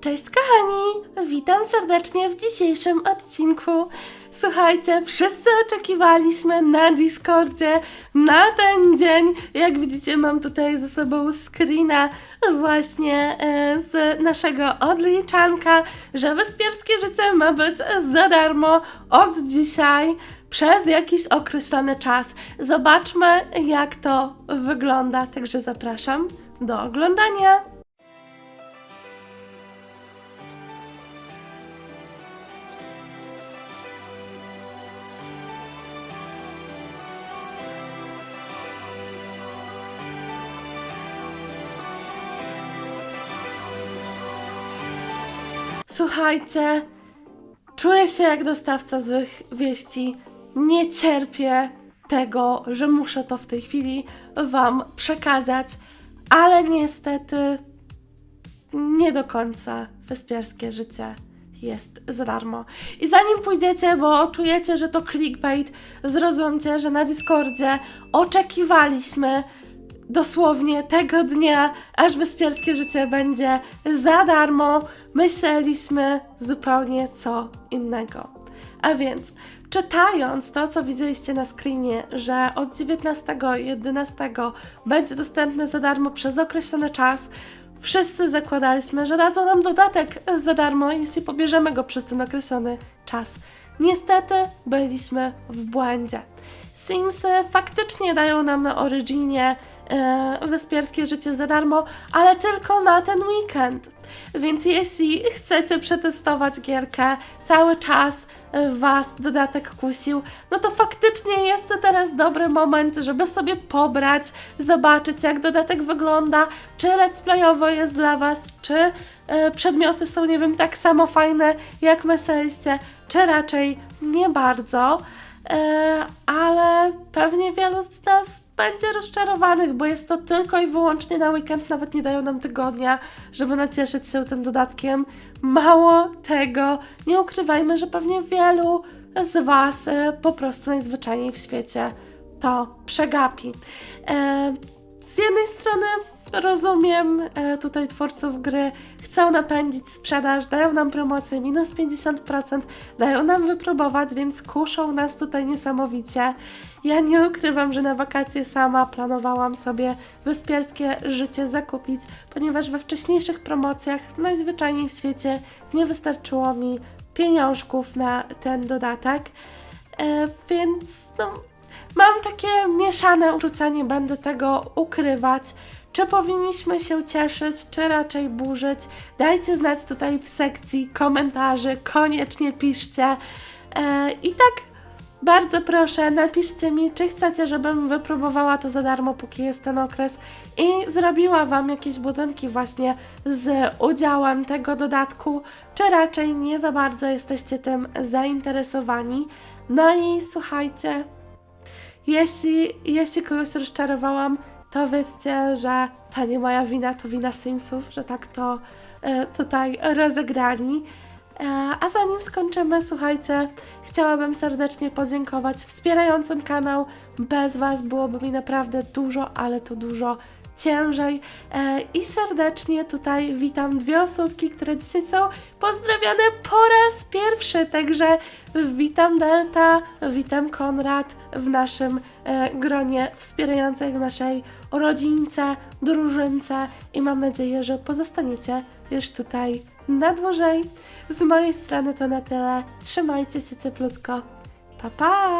Cześć kochani! Witam serdecznie w dzisiejszym odcinku. Słuchajcie, wszyscy oczekiwaliśmy na Discordzie na ten dzień. Jak widzicie, mam tutaj ze sobą screena właśnie e, z naszego odliczanka, że wyspierskie życie ma być za darmo od dzisiaj przez jakiś określony czas. Zobaczmy, jak to wygląda. Także zapraszam do oglądania. Słuchajcie, czuję się jak dostawca złych wieści. Nie cierpię tego, że muszę to w tej chwili Wam przekazać, ale niestety nie do końca wyspiarskie życie jest za darmo. I zanim pójdziecie, bo czujecie, że to clickbait, zrozumcie, że na Discordzie oczekiwaliśmy dosłownie tego dnia, aż wyspiarskie życie będzie za darmo, myśleliśmy zupełnie co innego. A więc, czytając to, co widzieliście na screenie, że od 19.11 będzie dostępne za darmo przez określony czas, wszyscy zakładaliśmy, że dadzą nam dodatek za darmo, jeśli pobierzemy go przez ten określony czas. Niestety byliśmy w błędzie. Simsy faktycznie dają nam na Originie e, wyspiarskie życie za darmo, ale tylko na ten weekend. Więc jeśli chcecie przetestować gierkę, cały czas Was dodatek kusił, no to faktycznie jest to teraz dobry moment, żeby sobie pobrać, zobaczyć jak dodatek wygląda, czy let's playowo jest dla Was, czy e, przedmioty są, nie wiem, tak samo fajne jak myśleliście, czy raczej nie bardzo. E, ale pewnie wielu z nas będzie rozczarowanych, bo jest to tylko i wyłącznie na weekend, nawet nie dają nam tygodnia, żeby nacieszyć się tym dodatkiem. Mało tego, nie ukrywajmy, że pewnie wielu z Was e, po prostu najzwyczajniej w świecie to przegapi. E, z jednej strony rozumiem tutaj twórców gry, chcą napędzić sprzedaż, dają nam promocję minus 50%, dają nam wypróbować, więc kuszą nas tutaj niesamowicie. Ja nie ukrywam, że na wakacje sama planowałam sobie wyspiarskie życie zakupić, ponieważ we wcześniejszych promocjach najzwyczajniej w świecie nie wystarczyło mi pieniążków na ten dodatek. E, więc no, mam takie mieszane uczucia, nie będę tego ukrywać. Czy powinniśmy się cieszyć, czy raczej burzyć? Dajcie znać tutaj w sekcji komentarzy, koniecznie piszcie. E, I tak bardzo proszę, napiszcie mi, czy chcecie, żebym wypróbowała to za darmo, póki jest ten okres i zrobiła Wam jakieś budynki właśnie z udziałem tego dodatku, czy raczej nie za bardzo jesteście tym zainteresowani. No i słuchajcie, jeśli, jeśli kogoś rozczarowałam, to wiedzcie, że to nie moja wina, to wina Simsów, że tak to e, tutaj rozegrali. E, a zanim skończymy, słuchajcie, chciałabym serdecznie podziękować wspierającym kanał. Bez Was byłoby mi naprawdę dużo, ale to dużo ciężej. E, I serdecznie tutaj witam dwie osobki, które dzisiaj są pozdrawiane po raz pierwszy. Także witam Delta, witam Konrad w naszym e, gronie wspierających naszej rodzince, drużynce i mam nadzieję, że pozostaniecie już tutaj na dłużej. Z mojej strony to na tyle. Trzymajcie się cieplutko. Pa, pa!